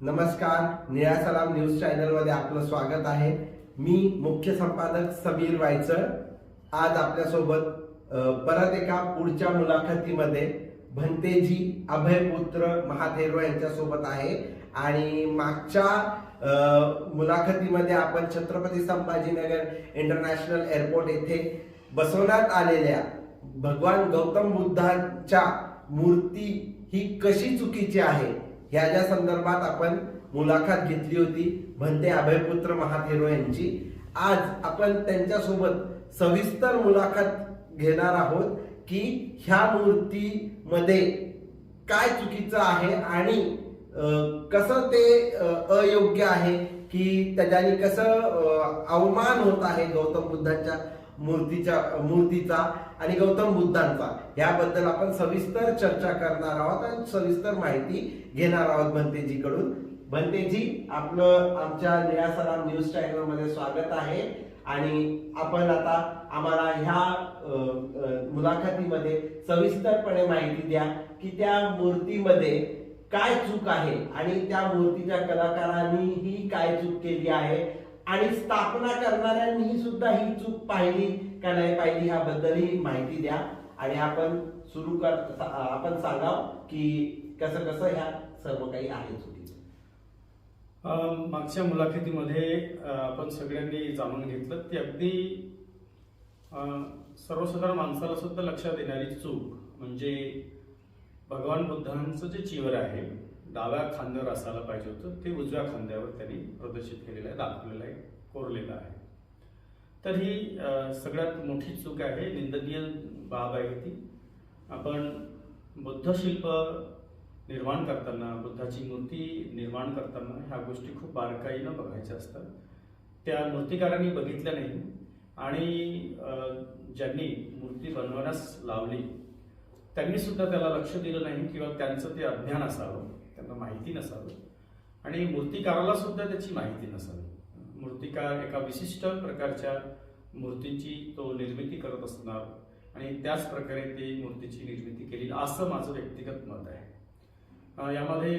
नमस्कार निळा सलाम न्यूज चॅनलमध्ये आपलं स्वागत आहे. मी मुख्य संपादक समीर वायचळ. आज आपल्यासोबत परत एका पुढच्या मुलाखतीमध्ये भंतेजी अभयपुत्र महाथेरो यांच्यासोबत आहे. आणि मागच्या मुलाखतीमध्ये आपण छत्रपती संभाजीनगर इंटरनॅशनल एअरपोर्ट येथे बसवण्यात आलेल्या भगवान गौतम बुद्धांच्या मूर्ती ही कशी चुकीची आहे? ह्याच्या संदर्भात आपण मुलाखत घेतली होती भंते अभयपुत्र महादेव यांची आज आपण त्यांच्यासोबत सविस्तर मुलाखत घेणार आहोत की ह्या मूर्तीमध्ये काय चुकीचं आहे आणि कसं ते अयोग्य आहे की त्याच्याने कसं अवमान होत आहे गौतम बुद्धांच्या मूर्तीच्या मूर्तीचा आणि गौतम बुद्धांचा. याबद्दल आपण सविस्तर चर्चा करणार आहोत आणि सविस्तर माहिती घेणार आहोत भंतेजीकडून. भंतेजी आपलं आमच्या निळा सराम न्यूज चॅनलमध्ये स्वागत आहे. आणि आपण आता आम्हाला ह्या मुलाखतीमध्ये सविस्तरपणे माहिती द्या की त्या मूर्तीमध्ये काय चूक आहे आणि त्या मूर्तीच्या कलाकारांनी ही काय चूक केली आहे. आणि स्थापना करणाऱ्यांनी सुद्धा ही चूक पाहिली का नाही पाहिली ह्याबद्दलही माहिती द्या. आणि आपण सुरू कर आपण सांगाव की कसं कसं ह्या सर्व काही आहे चुकीचं. मागच्या मुलाखतीमध्ये आपण सगळ्यांनी जाणून घेतलं ती अगदी सर्वसाधारण माणसाला सुद्धा लक्षात येणारी चूक म्हणजे भगवान बुद्धांचं जे चिवर आहे डाव्या खांद्यावर असायला पाहिजे होतं. ते उजव्या खांद्यावर त्यांनी प्रदर्शित केलेलं आहे दाखवलेलं आहे कोरलेलं आहे. तर ही सगळ्यात मोठी चूक आहे. निंदनीय बाब आहे ती. आपण बुद्धशिल्प निर्माण करताना बुद्धाची मूर्ती निर्माण करताना ह्या गोष्टी खूप बारकाईनं बघायच्या असतात. त्या मूर्तिकारांनी बघितल्या नाही. आणि ज्यांनी मूर्ती बनवण्यास लावली त्यांनी सुद्धा त्याला लक्ष दिलं नाही किंवा त्यांचं ते अज्ञान असावं. त्यांना माहिती नसावं. आणि मूर्तिकाराला सुद्धा त्याची माहिती नसावी. मूर्तिकार एका विशिष्ट प्रकारच्या मूर्तीची तो निर्मिती करत असणार आणि त्याच प्रकारे ती मूर्तीची निर्मिती केली असं माझं व्यक्तिगत मत आहे. यामध्ये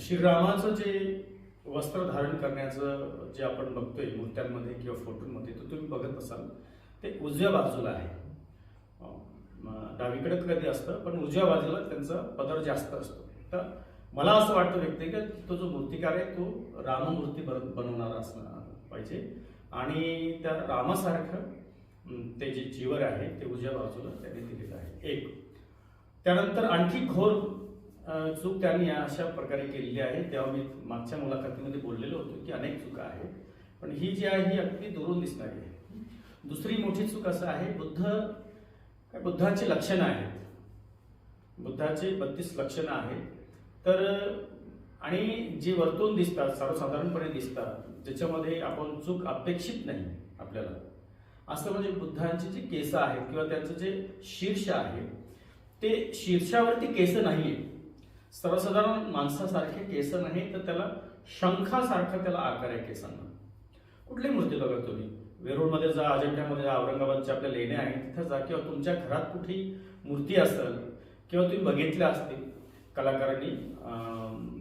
श्रीरामाचं जे वस्त्र धारण करण्याचं जे आपण बघतोय मूर्त्यांमध्ये किंवा फोटोंमध्ये तो तुम्ही बघत असाल ते उजव्या बाजूला आहे. डावीकडे कधी असतं पण उजव्या बाजूला त्यांचा पदर जास्त असतो. तर मला असं वाटतं व्यक्तिगत तो जो मूर्तिकार आहे तो राममूर्ती बन- बनवणारा असणार पाहिजे. आणि त्या रामासारखं ते जे जीवर आहे ते उजव्या बाजूला त्यांनी दिलेलं आहे. एक. त्यानंतर आणखी घोर चूक त्यांनी अशा प्रकारे केलेली आहे. तेव्हा मी मागच्या मुलाखतीमध्ये बोललेलो होतो की अनेक चुका आहेत. पण ही जी आहे ही अगदी दुरून दिसणारी आहे. दुसरी मोठी चूक असं आहे बुद्ध बुद्धाची लक्षणं आहेत. बुद्धाची बत्तीस लक्षणं आहेत. तर आणि जी वर्तून दिसतात सर्वसाधारणपणे दिसतात ज्याच्यामध्ये आपण चूक अपेक्षित नाही आपल्याला. असं म्हणजे बुद्धांची जी केस आहेत किंवा त्यांचं जे शीर्ष आहे ते शीर्षावरती केस नाहीये. सर्वसाधारण माणसासारखे केस नाही तर त्याला शंखासारखा त्याला आकार आहे केसांना. कुठली मूर्ती बघा तुम्ही? वेरूळमध्ये जा अजिंठ्यामध्ये जा औरंगाबादच्या आपल्या लेण्या आहेत तिथं जा किंवा तुमच्या घरात कुठली मूर्ती असेल किंवा तुम्ही बघितल्या असतील कलाकारांनी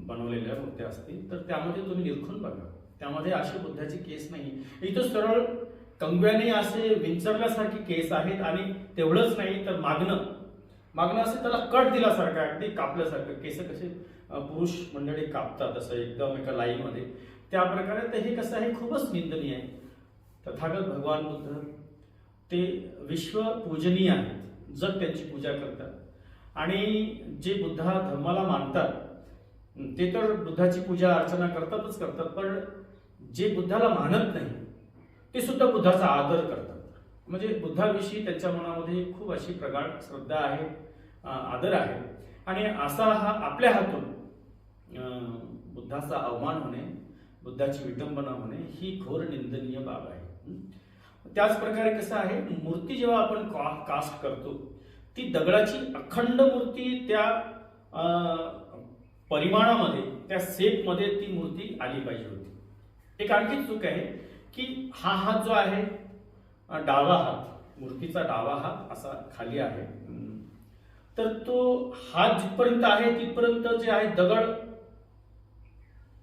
बनवलेल्या मूर्त्या असतील तर त्यामध्ये तुम्ही निरखून बघा. त्यामध्ये अशी बुद्धाची केस नाही. इथं सरळ कंगव्याने असे विंचरल्यासारखी केस आहेत आणि तेवढंच नाही तर मागणं. मागणं असं त्याला कट दिल्यासारखं आहे, अगदी कापल्यासारखं. केस कसे पुरुष मंडळी कापतात असं एकदम एका लाईनमध्ये त्या प्रकारे तर हे कसं आहे खूपच निंदनीय आहे. तथागत भगवान बुद्ध ते विश्व पूजनीय आहेत जग त्यांची पूजा करतात. आणि जे बुद्धा धर्माला मानतात ते तर बुद्धाची पूजा अर्चना करतातच करतात पण जे बुद्धाला मानत नाही ते सुद्धा बुद्धाचा आदर करतात. म्हणजे बुद्धाविषयी त्यांच्या मनामध्ये खूप अशी प्रगाढ श्रद्धा आहे आदर आहे. आणि असा हा आपल्या हातून बुद्धाचा अवमान होणे बुद्धाची विटंबना होणे ही घोर निंदनीय बाब आहे. त्याच प्रकारे कसं आहे मूर्ती जेव्हा आपण का- कास्ट करतो ती दगडाची अखंड मूर्ती त्या परिमाणामध्ये त्या सेपमध्ये ती मूर्ती आली पाहिजे होती. एक आणखी चूक आहे की हा हात जो आहे डावा हात मूर्तीचा डावा हात असा खाली आहे. तर तो हात जिथपर्यंत आहे तिथपर्यंत जे आहे दगड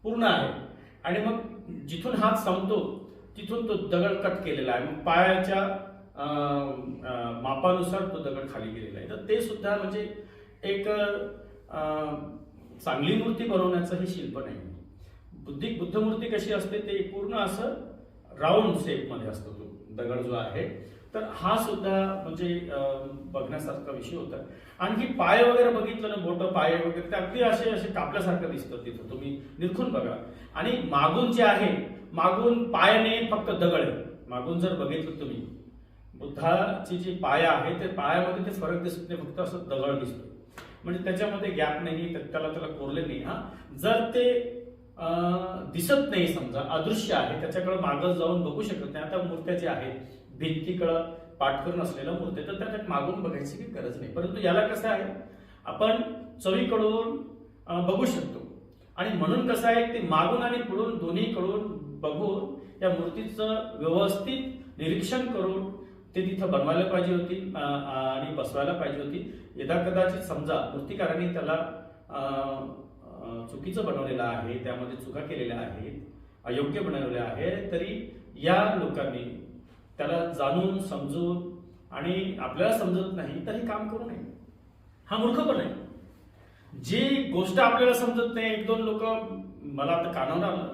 पूर्ण आहे. आणि मग जिथून हात संपतो तिथून तो दगड कट केलेला आहे. मग पायाच्या मापानुसार तो दगड खाली गेलेला आहे. तर ते सुद्धा म्हणजे एक चांगली मूर्ती बनवण्याचं हे शिल्प नाही. बुद्धिक मूर्ती कशी असते ते पूर्ण असं राऊंड शेपमध्ये असतो तो. दगड जो आहे. तर हा सुद्धा म्हणजे बघण्यासारखा विषय होता. आणखी पाय वगैरे बघितलं ना बोट पाय वगैरे ते अगदी असे असे कापल्यासारखं दिसतं तिथं. तुम्ही निरखून बघा. आणि मागून जे आहे मागून पायाने फक्त दगड आहे. मागून जर बघितलं तुम्ही बुद्धाची जी पाया आहे ते पायामध्ये ते फरक दिसत नाही फक्त असं दगड दिसतो म्हणजे त्याच्यामध्ये गॅप नाही त्याला त्याला कोरले नाही हा. जर ते दिसत नाही समजा अदृश्य आहे त्याच्याकडे मागं जाऊन बघू शकत नाही. आता मूर्त्या ज्या आहेत भिंतीकडं पाठकरून असलेलं असलेल्या मूर्त्या तर त्याच्यात मागून बघायची काही गरज नाही. परंतु याला कसं आहे आपण चवीकडून बघू शकतो. आणि म्हणून कसं आहे ते मागून आणि पुढून दोन्हीकडून बघून या मूर्तीचं व्यवस्थित निरीक्षण करून ते तिथं बनवायला पाहिजे होती आणि बसवायला पाहिजे होती. यदा कदाचित समजा मूर्तिकारांनी त्याला चुकीचं बनवलेलं आहे त्यामध्ये चुका केलेल्या आहेत अयोग्य बनवलेल्या आहे तरी या लोकांनी त्याला जाणून समजून आणि आपल्याला समजत नाही तर हे काम करू नये. हा मूर्खपण आहे. जी गोष्ट आपल्याला समजत नाही एक दोन लोक मला आता कानावर आलं.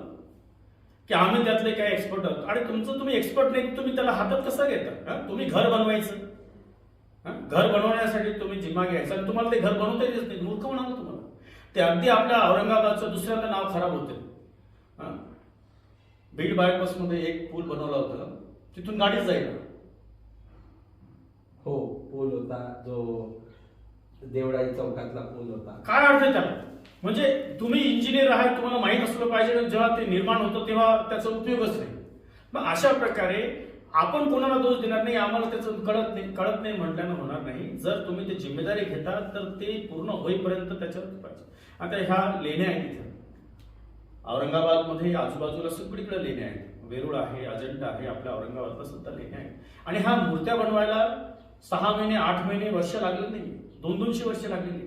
की आम्ही त्यातले काय एक्सपर्ट आहोत? आणि तुमचं तुम्ही एक्सपर्ट नाही तुम्ही त्याला हातात कसं घेता? तुम्ही घर बनवायचं? घर बनवण्यासाठी तुम्ही जिम्मा घ्यायचा आणि तुम्हाला ते घर बनवता येत नाही. मूर्ख म्हणाल तुम्हाला. ते अगदी आपल्या औरंगाबादचं दुसऱ्यांदा नाव खराब होते? बीड बायपासमध्ये एक पूल बनवला होता. तिथून गाडीच जाईल हो पूल होता. जो देवळाई चौकातला पूल होता. काय अर्थ आहे त्याला? म्हणजे तुम्ही इंजिनियर आहात तुम्हाला माहीत असलं पाहिजे आणि जेव्हा ते निर्माण होतं तेव्हा त्याचा उपयोगच नाही. मग अशा प्रकारे आपण कोणाला दोष देणार नाही आम्हाला त्याचं कळत नाही कळत नाही म्हटल्यानं होणार नाही. जर तुम्ही ते जिम्मेदारी घेता तर ते पूर्ण होईपर्यंत त्याच्यावर पाहिजे. आता ह्या लेण्या आहेत तिथे औरंगाबादमध्ये आजूबाजूला सगळीकडे लेण्या आहेत. वेरूळ आहे अजंठा आहे आपल्या औरंगाबादला सुद्धा लेण्या आहेत. आणि ह्या मूर्त्या बनवायला सहा महिने आठ महिने वर्ष लागले नाही. दोन दोनशे वर्ष लागलेली.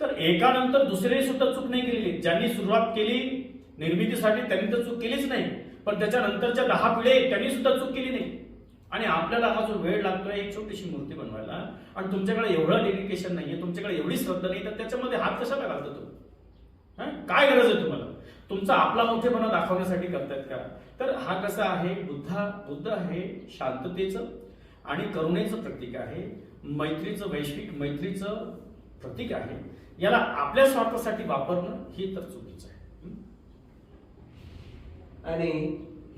तर एकानंतर दुसरे सुद्धा चूक नाही केलेली. ज्यांनी सुरुवात केली निर्मितीसाठी त्यांनी तर चूक केलीच नाही. पण त्याच्यानंतरच्या दहा पिढे त्यांनी सुद्धा चूक केली नाही. आणि आपल्याला हा जो वेळ लागतोय एक छोटीशी मूर्ती बनवायला आणि तुमच्याकडे एवढं डेडिकेशन नाहीये तुमच्याकडे एवढी श्रद्धा नाही तर त्याच्यामध्ये हात कशाला घालतो तो काय गरज आहे तुम्हाला? तुमचा आपला मोठेपणा दाखवण्यासाठी करतायत का? तर हा कसा आहे? बुद्धा बुद्ध हे शांततेचं आणि करुणेचं प्रतीक आहे. मैत्रीचं वैश्विक मैत्रीचं प्रतीक आहे. याला आपल्या स्वार्थासाठी वापरणं हे तर चुकीचं आहे. आणि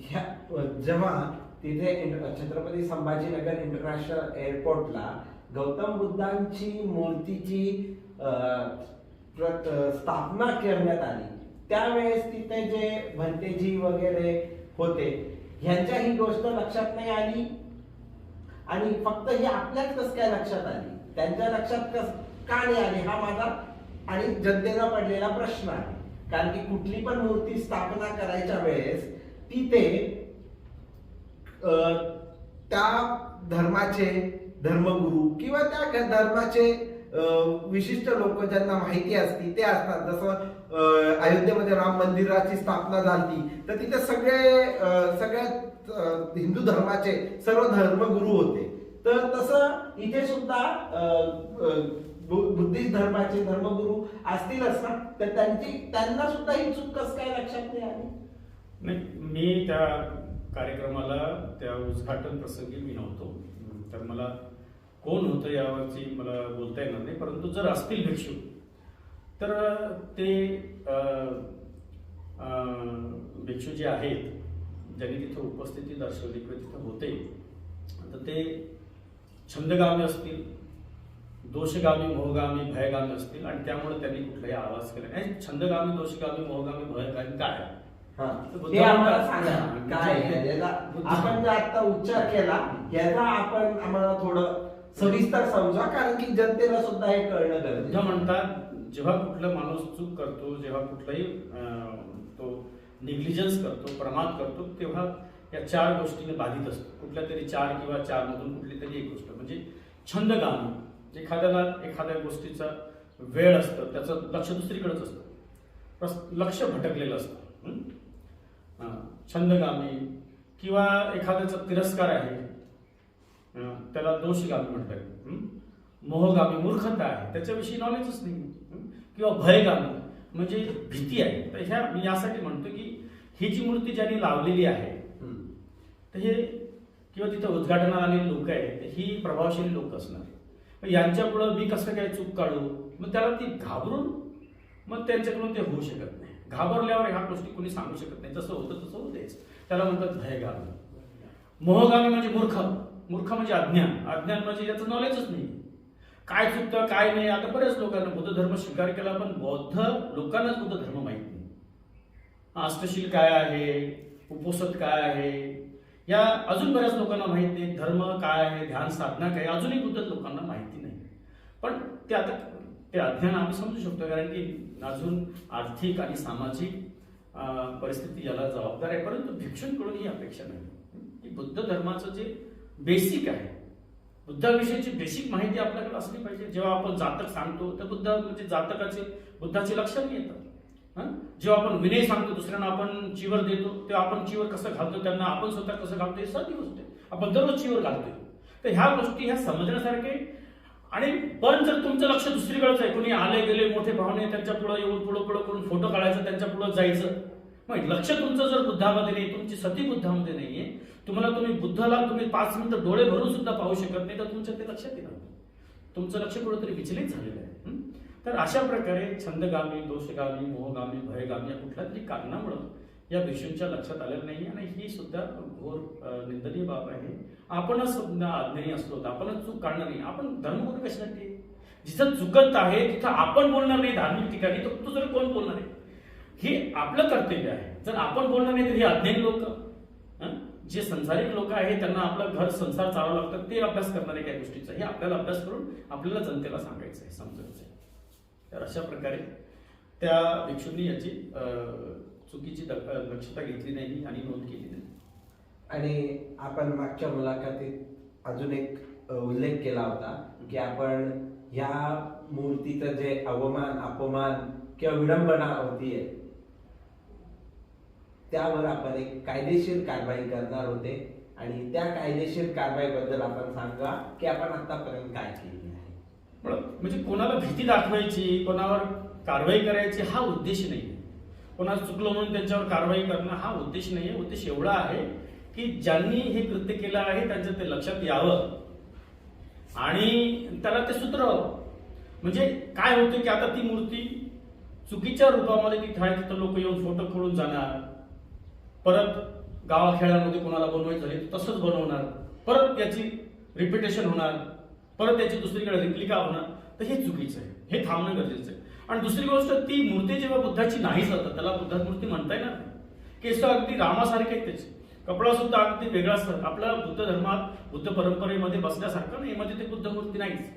ह्या जेव्हा तिथे छत्रपती संभाजीनगर इंटरनॅशनल एअरपोर्टला गौतम बुद्धांची मूर्तीची स्थापना करण्यात आली त्यावेळेस तिथे जे भंतेजी वगैरे होते ह्यांच्या ही गोष्ट लक्षात नाही आली? आणि फक्त ही आपल्याच कस काय लक्षात आली? त्यांच्या लक्षात कस का नाही आली? हा माझा आणि जनतेला पडलेला प्रश्न आहे. कारण की कुठली पण मूर्ती स्थापना करायच्या वेळेस तिथे त्या धर्माचे धर्मगुरू किंवा त्या धर्माचे विशिष्ट लोक ज्यांना माहिती असती ते असतात. जसं अयोध्येमध्ये राम मंदिराची स्थापना झाली तर तिथे सगळे सगळ्या हिंदू धर्माचे सर्व धर्मगुरू होते. तर तसं इथे सुद्धा अं, बुद्धिस्ट धर्माचे धर्मगुरू असतीलच ना? तर त्यांची त्यांना सुद्धा ही चूक कस काय लक्षात नाही आली? नाही मी त्या कार्यक्रमाला त्या उद्घाटन प्रसंगी मी नव्हतो. तर मला कोण होतं यावरची मला बोलता येणार नाही परंतु जर असतील भिक्षू तर ते भिक्षू जे आहेत ज्यांनी तिथं उपस्थिती दर्शवली किंवा तिथं होते तर ते छंदगामी असतील दोषगामी मोहगामी भयगामी असतील आणि त्यामुळे त्यांनी कुठलाही आवाज केला नाही. छंदगामी दोषगामी मोहगामी भयगामी काय? हा. आम्हाला सांगा. काय आपण जो आता उच्चार केला याचा आपण आम्हाला थोडं सविस्तर समजा कारण की जनतेला सुद्धा हे कळणं गरजेचं. म्हणतात जेव्हा कुठला माणूस चूक करतो जेव्हा कुठलाही तो निग्लिजन्स करतो प्रमाद करतो तेव्हा या चार गोष्टीने बाधित असतो. कुठल्या तरी चार किंवा चार मधून कुठली तरी एक गोष्ट. म्हणजे छंदगामी. एखाद्याला एखाद्या गोष्टीचा वेळ असतं त्याचं लक्ष दुसरीकडेच असतं. लक्ष भटकलेलं असतं. छंदगामी किंवा एखाद्याचा तिरस्कार आहे त्याला दोषगामी म्हणतात. हं? मोहगामी मूर्खता आहे त्याच्याविषयी नॉलेजच नाही? किंवा भयगामी म्हणजे भीती आहे. तर ह्या मी यासाठी म्हणतो की ही जी मूर्ती ज्यांनी लावलेली आहे. तर हे किंवा तिथं उद्घाटनाला आलेली लोक आहेत ही प्रभावशाली लोक असणार. यांच्यामुळं मी कसं काय चूक काढू? मग त्याला ती घाबरून मग त्यांच्याकडून ते होऊ शकत नाही. घाबरल्यावर ह्या गोष्टी कोणी सांगू शकत नाही. जसं होतं तसं होतेच त्याला म्हणतात भयगामी मोहगामी म्हणजे मूर्ख. मूर्ख म्हणजे अज्ञान. अज्ञान म्हणजे याचं नॉलेजच नाही. काय चुकतं काय नाही आता बऱ्याच लोकांना बुद्ध धर्म स्वीकार केला पण बौद्ध लोकांनाच बुद्ध धर्म माहीत नाही. अष्टशील काय आहे? उपोषद काय आहे? या अजून बऱ्याच लोकांना माहीत नाही. धर्म काय आहे? ध्यान साधना काय अजूनही बुद्ध लोकांना माहिती पण ते आता ते अध्ययन आम्ही समजू शकतो कारण की अजून आर्थिक आणि सामाजिक परिस्थिती याला जबाबदार आहे. परंतु भिक्षूंकडून ही अपेक्षा नाही. की बुद्ध धर्माचं जे बेसिक आहे बुद्धाविषयीची बेसिक माहिती आपल्याकडे असली पाहिजे. जेव्हा आपण जातक सांगतो तर बुद्ध म्हणजे जातकाचे बुद्धाचे लक्षण येतात. जेव्हा आपण विनय सांगतो दुसऱ्यांना आपण चिवर देतो तेव्हा आपण चिवर कसं घालतो त्यांना आपण स्वतः कसं घालतो हे साधी गोष्ट आहे. आपण दररोज चिवर घालतोय. तर ह्या गोष्टी ह्या समजण्यासारखे आणि पण जर तुमचं लक्ष दुसरीकडेच आहे कोणी आले गेले मोठे भावने त्यांच्या पुढे येऊन पुढं पुढं करून फोटो काढायचं त्यांच्या पुढं जायचं मग लक्ष तुमचं जर बुद्धामध्ये नाही तुमची सती बुद्धामध्ये नाहीये तुम्हाला तुम्ही बुद्धाला तुम्ही पाच मिनिटं डोळे भरून सुद्धा पाहू शकत नाही तर तुमच्या ते लक्षात येणार नाही. तुमचं लक्ष कुठंतरी विचलित झालेलं आहे तर अशा प्रकारे छंदगामी दोषगामी मोहगामी भयगामी या कुठल्या तरी कारणामुळं या भिक्षूंच्या लक्षात आलेलं नाही आणि ही सुद्धा घोर निंदनीय बाब आहे. आपणच सुद्धा अज्ञानी असलो तर आपणच चूक काढणार नाही. आपण धर्मगुरू कशासाठी जिथं चुकत आहे तिथं आपण बोलणार नाही धार्मिक ठिकाणी तर दुसरं कोण बोलणार आहे? हे आपलं कर्तव्य आहे. जर आपण बोलणार नाही तर हे अज्ञानी लोक जे संसारिक लोक आहेत त्यांना आपलं घर संसार चालवं लागतं ते अभ्यास करणार आहे काही गोष्टीचा हे आपल्याला अभ्यास करून आपल्याला जनतेला सांगायचं आहे समजायचं आहे. तर अशा प्रकारे त्या भिक्षूंनी याची चुकीची दक्षता घेतली नाही आणि नोंद केली नाही. आणि आपण मागच्या मुलाखतीत अजून एक उल्लेख केला होता की आपण ह्या मूर्तीचं जे अवमान अपमान किंवा विडंबना होतीये त्यावर आपण एक कायदेशीर कारवाई करणार होते आणि त्या कायदेशीर कारवाईबद्दल आपण सांगा की आपण आतापर्यंत काय केली आहे. म्हणजे कोणाला भीती दाखवायची कोणावर कारवाई करायची हा उद्देश नाही. कोणाला चुकलं म्हणून त्यांच्यावर कारवाई करणं हा उद्देश नाही आहे उद्देश एवढा आहे की ज्यांनी हे कृत्य केलं आहे त्यांचं ते लक्षात यावं. आणि त्याला ते सुधरावं. म्हणजे काय होतं की आता ती मूर्ती चुकीच्या रूपामध्ये ती आहे तिथं लोक येऊन फोटो खोडून जाणार. परत गावाखेड्यांमध्ये कोणाला बनवायचं झाली तसंच बनवणार. परत याची रिपिटेशन होणार. परत त्याची दुसरीकडे रिप्लिका होणार. तर हे चुकीचं आहे. हे थांबणं गरजेचं आहे. आणि दुसरी गोष्ट ती मूर्ती जेव्हा बुद्धाची नाही जातात त्याला बुद्धात मूर्ती म्हणता येणार केस अगदी रामासारखे आहेत त्याचे. कपडा सुद्धा अगदी वेगळा असतात आपल्याला बुद्ध धर्मात बुद्ध परंपरेमध्ये बसण्यासारखं नाही म्हणजे ते बुद्ध मूर्ती नाहीच.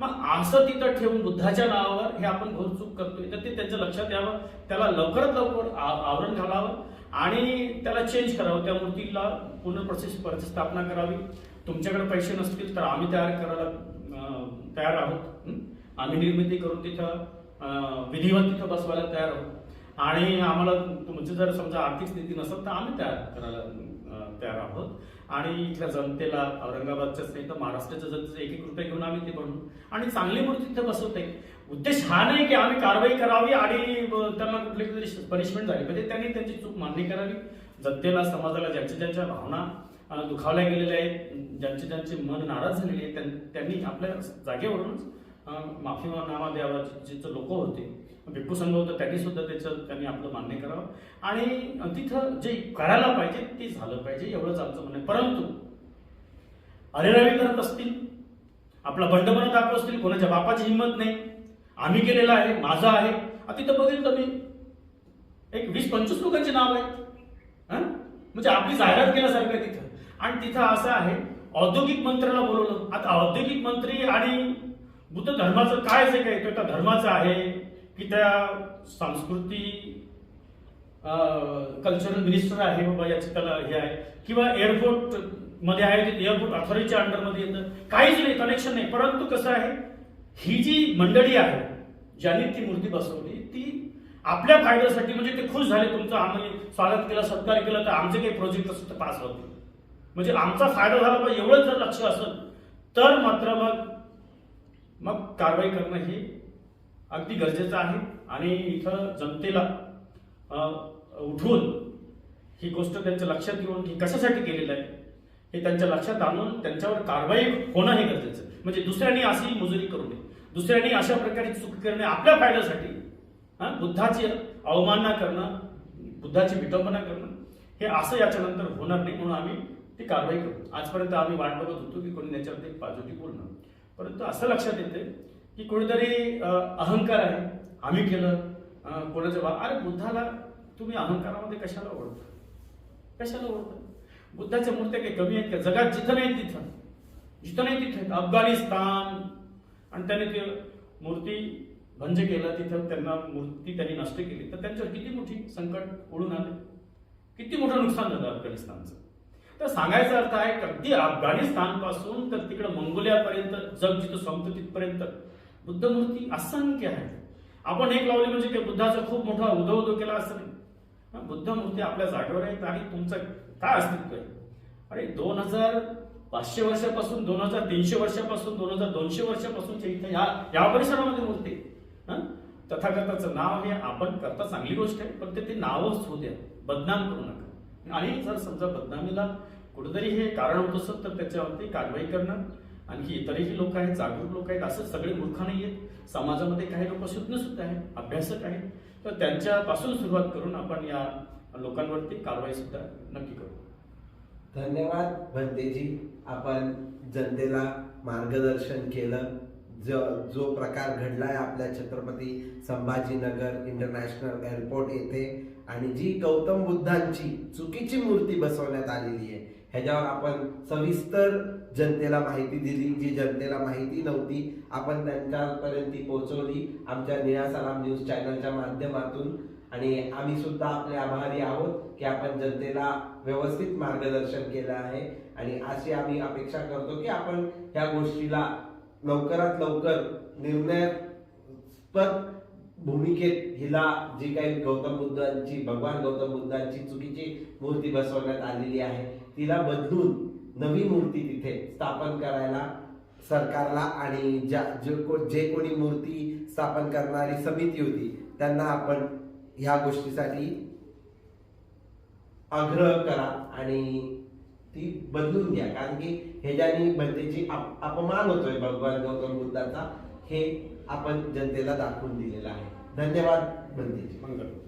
मग असं तिथं ठेवून बुद्धाच्या नावावर हे आपण घोर चूक करतोय तर ते त्यांच्या लक्षात यावं त्याला लवकरात लवकर आ- आवरण घालावं आणि त्याला चेंज करावं. त्या मूर्तीला पुनर्प्रतिष्ठ स्थापना करावी. तुमच्याकडे पैसे नसतील तर आम्ही तयार करायला तयार आहोत. आम्ही निर्मिती करून तिथं. विधिवत तिथं बसवायला तयार आहोत. आणि आम्हाला तुमची जर समजा आर्थिक स्थिती नसेल तर आम्ही तयार करायला तयार आहोत. आणि इथल्या जनतेला औरंगाबादच्याच नाही तर महाराष्ट्राच्या जनतेचं एक एक रुपये घेऊन आम्ही ते बनवू आणि चांगली मूर्ती तिथे बसवते. उद्देश हा नाही की आम्ही कारवाई करावी आणि त्यांना कुठली तरी पनिशमेंट झाली. म्हणजे त्यांनी त्यांची चूक मान्य करावी. जनतेला समाजाला ज्यांच्या ज्यांच्या भावना दुखावल्या गेलेल्या आहेत ज्यांचे ज्यांचे मन नाराज झालेले आहेत त्यां- त्यांनी आपल्या जागेवरूनच माफीनामा द्यावा जे लोक होते. भिक्खू संघ होतं त्यांनी सुद्धा त्याचं त्यांनी आपलं मान्य करावं. आणि तिथं जे करायला पाहिजे ते झालं पाहिजे एवढंच आमचं म्हणणं आहे. परंतु अरेरावी करत असतील आपला बंडपणा दाखवत असतील कोणाच्या बापाची हिंमत नाही. आम्ही केलेलं आहे माझं आहे. तिथं बघितलं मी एक वीस पंचवीस लोकांचे नाव आहेत. म्हणजे आपली जाहिरात केल्यासारखं आहे तिथं. आणि तिथं असं आहे औद्योगिक मंत्र्याला बोलवलं. आता औद्योगिक मंत्री आणि बुद्ध धर्माचं काय जे काय तो त्या धर्माचं आहे की त्या सांस्कृतिक कल्चरल मिनिस्टर आहे बाबा याची त्याला हे आहे. किंवा एअरपोर्टमध्ये आहे ते एअरपोर्ट अथॉरिटीच्या अंडरमध्ये येतं. काहीच नाही कनेक्शन नाही. परंतु कसं आहे ही जी मंडळी आहे ज्यांनी ती मूर्ती बसवली ती आपल्या फायद्यासाठी म्हणजे ते खुश झाले तुमचं आम्ही स्वागत केलं सत्कार केला तर आमचे काही प्रोजेक्ट असतात पास होते म्हणजे आमचा फायदा झाला पण एवढंच जर लक्ष असेल तर मात्र मग कारवाई करणं हे अगदी गरजेचं आहे. आणि इथं जनतेला उठवून ही गोष्ट त्यांच्या लक्षात घेऊन हे कशासाठी केलेलं आहे हे त्यांच्या लक्षात आणून त्यांच्यावर कारवाई होणं हे गरजेचं आहे. म्हणजे दुसऱ्यांनी अशी मजुरी करू नये. दुसऱ्यांनी अशा प्रकारे चूक करणे आपल्या फायद्यासाठी हा, बुद्धाची अवमानना करणं बुद्धाची विटंबना करणं हे असं याच्यानंतर होणार नाही म्हणून आम्ही ती कारवाई करू. आजपर्यंत आम्ही वाट बघत होतो की कोणी याच्यावरती पाजोटी बोलणार परंतु असं लक्षात येते की कोणीतरी अहंकार आहे. आम्ही केलं. कोणाचं बा अरे बुद्धाला तुम्ही अहंकारामध्ये कशाला ओळखता? कशाला ओळखता? बुद्धाच्या मूर्त्या काही कमी आहेत का? जगात जिथं नाही तिथं. जिथं नाही तिथं अफगाणिस्तान. आणि त्याने ते मूर्ती भंज केलं. तिथं त्यांना मूर्ती त्यांनी नष्ट केली. तर त्यांच्यावर किती मोठी संकट ओढून आले? किती मोठं नुकसान झालं अफगाणिस्तानचं? तर सांगायचा अर्थ आहे अगदी अफगाणिस्तानपासून तर तिकडे मंगोलियापर्यंत जग जिथं संपतं तिथपर्यंत बुद्ध मूर्ती असंख्य आहे आपण एक लावली म्हणजे ते बुद्धाचा खूप मोठा उदो उदो केला असं नाही. बुद्ध मूर्ती आपल्या जागेवर आहेत आणि तुमचं काय अस्तित्व आहे? अरे दोन हजार पाचशे वर्षापासून दोन हजार तीनशे वर्षापासून दोन हजार दोनशे वर्षापासूनच्या इथं या या परिसरामध्ये मूर्ती हं? तथागताचं नाव हे आपण करता चांगली गोष्ट आहे पण ते ते नावच होऊ द्या बदनाम करू नका. आणि जर समजा बदनामीला कुठेतरी हे कारण होत असत तर त्याच्यावरती कारवाई करणं आणखी इतरही लोक आहेत जागरूक लोक आहेत असं सगळे मूर्ख नाही आहेत. समाजामध्ये काही लोक सुज्ञ सुद्धा आहेत अभ्यासक आहेत. तर त्यांच्यापासून सुरुवात करून आपण या लोकांवरती कारवाई सुद्धा नक्की करू. धन्यवाद भंतेजी. आपण जनतेला मार्गदर्शन केलं. जो जो प्रकार घडलाय आपल्या छत्रपती संभाजीनगर इंटरनॅशनल एअरपोर्ट येथे आणि जी गौतम बुद्धांची चुकीची मूर्ती बसवण्यात आलेली आहे ह्याच्यावर आपण सविस्तर जनतेला माहिती दिली. जी जनतेला माहिती नव्हती आपण त्यांच्यापर्यंत ती पोहोचवली आमच्या निळा सलाम न्यूज चॅनलच्या माध्यमातून. आणि आम्ही सुद्धा आपले आभारी आहोत की आपण जनतेला व्यवस्थित मार्गदर्शन केलं आहे. आणि अशी आम्ही अपेक्षा करतो की आपण या गोष्टीला लवकरात लवकर निर्णयास्पद भूमिकेत हिला जी काही गौतम बुद्धांची भगवान गौतम बुद्धांची चुकीची मूर्ती बसवण्यात आलेली आहे तिला बदलून नवी मूर्ती तिथे स्थापन करायला सरकारला आणि ज्या जे को- जे कोणी मूर्ती स्थापन करणारी समिती होती त्यांना आपण ह्या गोष्टीसाठी आग्रह करा आणि ती बदलून घ्या. कारण की ह्याच्यानी बनतेची अप- अपमान होतोय भगवान गौतम बुद्धाचा हे आपण जनतेला दाखवून दिलेला आहे. धन्यवाद बनतेजी मंगल.